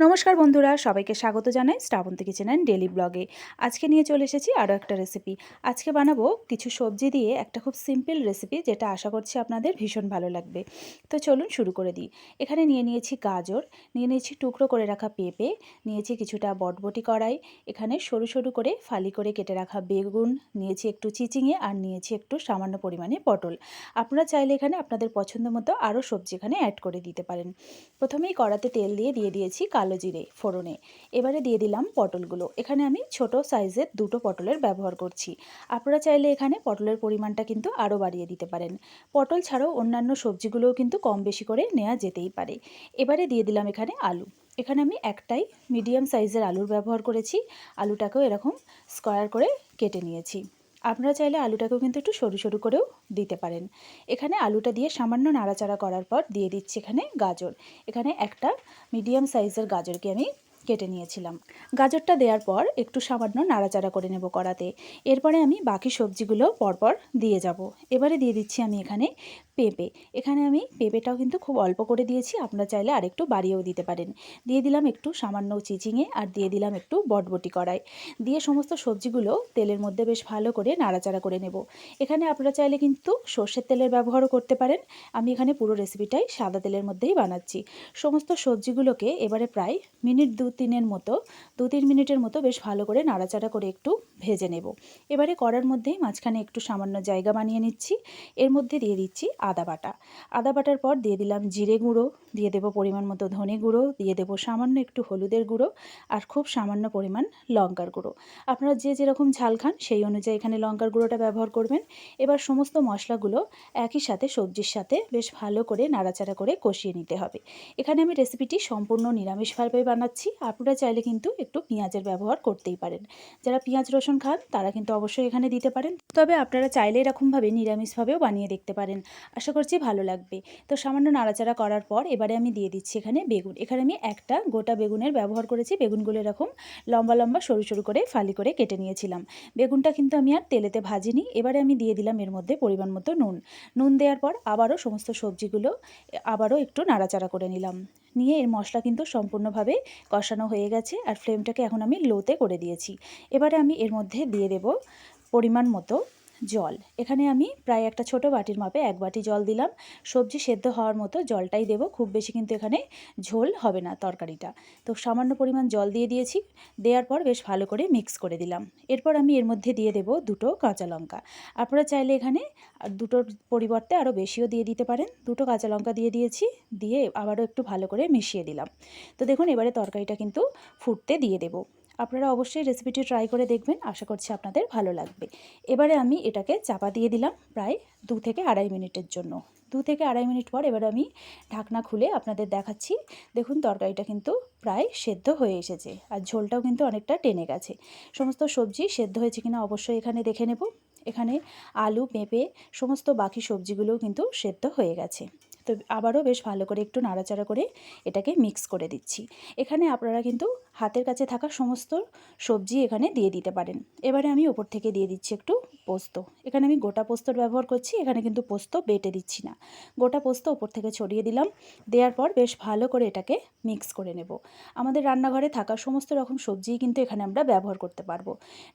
নমস্কার বন্ধুরা, সবাইকে স্বাগত জানাই শ্রাবন্তী কিচেন অ্যান্ড ডেলি ব্লগে। আজকে নিয়ে চলে এসেছি আরও একটা রেসিপি আজকে বানাবো কিছু সবজি দিয়ে একটা খুব সিম্পল রেসিপি যেটা আশা করছি আপনাদের ভীষণ ভালো লাগবে। তো চলুন শুরু করে দিই। এখানে নিয়ে নিয়েছি গাজর, নিয়ে নিয়েছি টুকরো করে রাখা পেঁপে, নিয়েছি কিছুটা বটবটি কড়াই, এখানে সরু সরু করে ফালি করে কেটে রাখা বেগুন, নিয়েছি একটু চিচিঙে আর নিয়েছি একটু সামান্য পরিমাণে পটল। আপনারা চাইলে এখানে আপনাদের পছন্দ মতো আরও সবজি এখানে অ্যাড করে দিতে পারেন। প্রথমেই কড়াতে তেল দিয়ে দিয়ে দিয়েছি কালো জিরে ফোড়নে। এবারে দিয়ে দিলাম পটলগুলো। এখানে আমি ছোট সাইজের দুটো পটলের ব্যবহার করছি। আপনারা চাইলে এখানে পটলের পরিমাণটা কিন্তু আরও বাড়িয়ে দিতে পারেন। পটল ছাড়াও অন্যান্য সবজিগুলোও কিন্তু কম বেশি করে নেওয়া যেতেই পারে। এবারে দিয়ে দিলাম এখানে আলু। এখানে আমি একটাই মিডিয়াম সাইজের আলুর ব্যবহার করেছি। আলুটাকেও এরকম স্কোয়ার করে কেটে নিয়েছি। আপনারা চাইলে আলুটাকেও কিন্তু একটু সরু সরু করেও দিতে পারেন। এখানে আলুটা দিয়ে সামান্য নাড়াচাড়া করার পর দিয়ে দিচ্ছি এখানে গাজর। এখানে একটা মিডিয়াম সাইজের গাজরকে আমি কেটে নিয়েছিলাম। গাজরটা দেওয়ার পর একটু সামান্য নাড়াচাড়া করে নেব কড়াতে। এরপরে আমি বাকি সবজিগুলো পরপর দিয়ে যাব। এবারে দিয়ে দিচ্ছি আমি এখানে পেঁপে। এখানে আমি পেঁপেটাও কিন্তু খুব অল্প করে দিয়েছি, আপনারা চাইলে আরেকটু বাড়িয়েও দিতে পারেন। দিয়ে দিলাম একটু সামান্য চিচিঙে আর দিয়ে দিলাম একটু বটবটি কড়াই। দিয়ে সমস্ত সবজিগুলো তেলের মধ্যে বেশ ভালো করে নাড়াচাড়া করে নেব। এখানে আপনারা চাইলে কিন্তু সর্ষের তেলের ব্যবহারও করতে পারেন। আমি এখানে পুরো রেসিপিটাই সাদা তেলের মধ্যেই বানাচ্ছি। সমস্ত সবজিগুলোকে এবারে প্রায় মিনিট দু তিনের মতো দু তিন মিনিটের মতো বেশ ভালো করে নাড়াচাড়া করে একটু ভেজে নেব। এবারে কড়ার মধ্যেই মাঝখানে একটু সামান্য জায়গা বানিয়ে নিচ্ছি। এর মধ্যে দিয়ে দিচ্ছি আদা বাটা। আদা বাটার পর দিয়ে দিলাম জিরে গুঁড়ো, দিয়ে দেবো পরিমাণ মতো ধনে গুঁড়ো, দিয়ে দেবো সামান্য একটু হলুদের গুঁড়ো আর খুব সামান্য পরিমাণ লঙ্কার গুঁড়ো। আপনারা যে যেরকম ঝাল খান সেই অনুযায়ী এখানে লঙ্কার গুঁড়োটা ব্যবহার করবেন। এবার সমস্ত মশলাগুলো একই সাথে সবজির সাথে বেশ ভালো করে নাড়াচাড়া করে কষিয়ে নিতে হবে। এখানে আমি রেসিপিটি সম্পূর্ণ নিরামিষভাবে বানাচ্ছি। আপনারা চাইলে কিন্তু একটু পেঁয়াজের ব্যবহার করতেই পারেন। যারা পেঁয়াজ, রসুন খান, তারা কিন্তু অবশ্যই এখানে দিতে পারেন। তবে আপনারা চাইলে এরকমভাবে নিরামিষভাবেও বানিয়ে দেখতে পারেন। আশা করছি ভালো লাগবে। তো সামান্য নাড়াচাড়া করার পর এবারে আমি দিয়ে দিচ্ছি এখানে বেগুন। এখানে আমি একটা গোটা বেগুনের ব্যবহার করেছি। বেগুনগুলো এরকম লম্বা লম্বা, সরু সরু করে ফালি করে কেটে নিয়েছিলাম। বেগুনটা কিন্তু আমি আর তেলেতে ভাজিনি। এবারে আমি দিয়ে দিলাম এর মধ্যে পরিমাণ মতো নুন। নুন দেওয়ার পর আবারও সমস্ত সবজিগুলো আবারও একটু নাড়াচাড়া করে নিলাম। নিয়ে এর মশলা কিন্তু সম্পূর্ণভাবে কষানো হয়ে গেছে আর ফ্লেমটাকে এখন আমি লোতে করে দিয়েছি। এবারে আমি এর মধ্যে দিয়ে দেব পরিমাণ মতো জল। এখানে আমি প্রায় একটা ছোট বাটির মাপে এক বাটি জল দিলাম। সবজি সেদ্ধ হওয়ার মতো জলটাই দেব। খুব বেশি কিন্তু এখানে ঝোল হবে না তরকারিটা। তো সামান্য পরিমাণ জল দিয়ে দিয়েছি। দেওয়ার পর বেশ ভালো করে মিক্স করে দিলাম। এরপর আমি এর মধ্যে দিয়ে দেব দুটো কাঁচা লঙ্কা। আপনারা চাইলে এখানে দুটোর পরিবর্তে আরও বেশিও দিয়ে দিতে পারেন। দুটো কাঁচা লঙ্কা দিয়ে দিয়েছি। দিয়ে আবারও একটু ভালো করে মিশিয়ে দিলাম। তো দেখুন, এবারে তরকারিটা কিন্তু ফুটতে দিয়ে দেবো। আপনারা অবশ্যই রেসিপিটি ট্রাই করে দেখবেন, আশা করছি আপনাদের ভালো লাগবে। এবারে আমি এটাকে চাপা দিয়ে দিলাম প্রায় দু থেকে আড়াই মিনিটের জন্য। দু থেকে আড়াই মিনিট পর এবার আমি ঢাকনা খুলে আপনাদের দেখাচ্ছি। দেখুন, তরকারিটা কিন্তু প্রায় সেদ্ধ হয়ে এসেছে আর ঝোলটাও কিন্তু অনেকটা টেনে গেছে। সমস্ত সবজি সেদ্ধ হয়েছে কিনা অবশ্যই এখানে দেখে নেব। এখানে আলু, পেঁপে, সমস্ত বাকি সবজিগুলোও কিন্তু সেদ্ধ হয়ে গেছে। তো আবারও বেশ ভালো করে একটু নাড়াচাড়া করে এটাকে মিক্স করে দিচ্ছি। এখানে আপনারা কিন্তু হাতের কাছে থাকা সমস্ত সবজি এখানে দিয়ে দিতে পারেন। এবারে আমি ওপর থেকে দিয়ে দিচ্ছি একটু পোস্ত। এখানে আমি গোটা পোস্তর ব্যবহার করছি, এখানে কিন্তু পোস্ত বেটে দিচ্ছি না। গোটা পোস্ত ওপর থেকে ছড়িয়ে দিলাম, দেওয়ার পর বেশ ভালো করে এটাকে মিক্স করে নেব। আমাদের রান্নাঘরে থাকা সমস্ত রকম সবজিই কিন্তু এখানে আমরা ব্যবহার করতে পারব।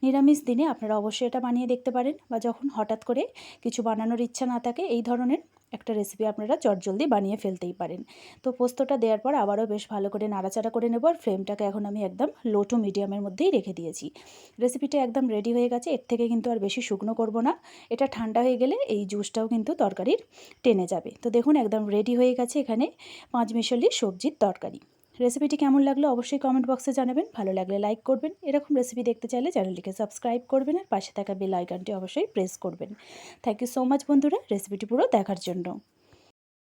নিরামিষ দিনে আপনারা অবশ্যই এটা বানিয়ে দেখতে পারেন বা যখন হঠাৎ করে কিছু বানানোর ইচ্ছা না থাকে, এই ধরনের একটা রেসিপি আপনারা চটজলদি বানিয়ে ফেলতেই পারেন। তো পোস্তটা দেওয়ার পর আবারও বেশ ভালো করে নাড়াচাড়া করে নেব আর ফ্লেমটাকে এখন আমি একদম লো টু মিডিয়ামের মধ্যেই রেখে দিয়েছি। রেসিপিটা একদম রেডি হয়ে গেছে, এর থেকে কিন্তু আর বেশি শুকনো করব না। এটা ঠান্ডা হয়ে গেলে এই জুসটাও কিন্তু তরকারির টেনে যাবে। তো দেখুন একদম রেডি হয়ে গেছে এখানে পাঁচ মিশালি সবজির তরকারি। রেসিপিটি কেমন লাগল অবশ্যই কমেন্ট বক্সে জানাবেন। ভালো লাগলে লাইক করবেন। এরকম রেসিপি দেখতে চাইলে চ্যানেলটিকে সাবস্ক্রাইব করবেন আর পাশে থাকা বেল আইকনটি অবশ্যই প্রেস করবেন। থ্যাংক ইউ সো মাচ বন্ধুরা। রেসিপিটি পুরো দেখার জন্য।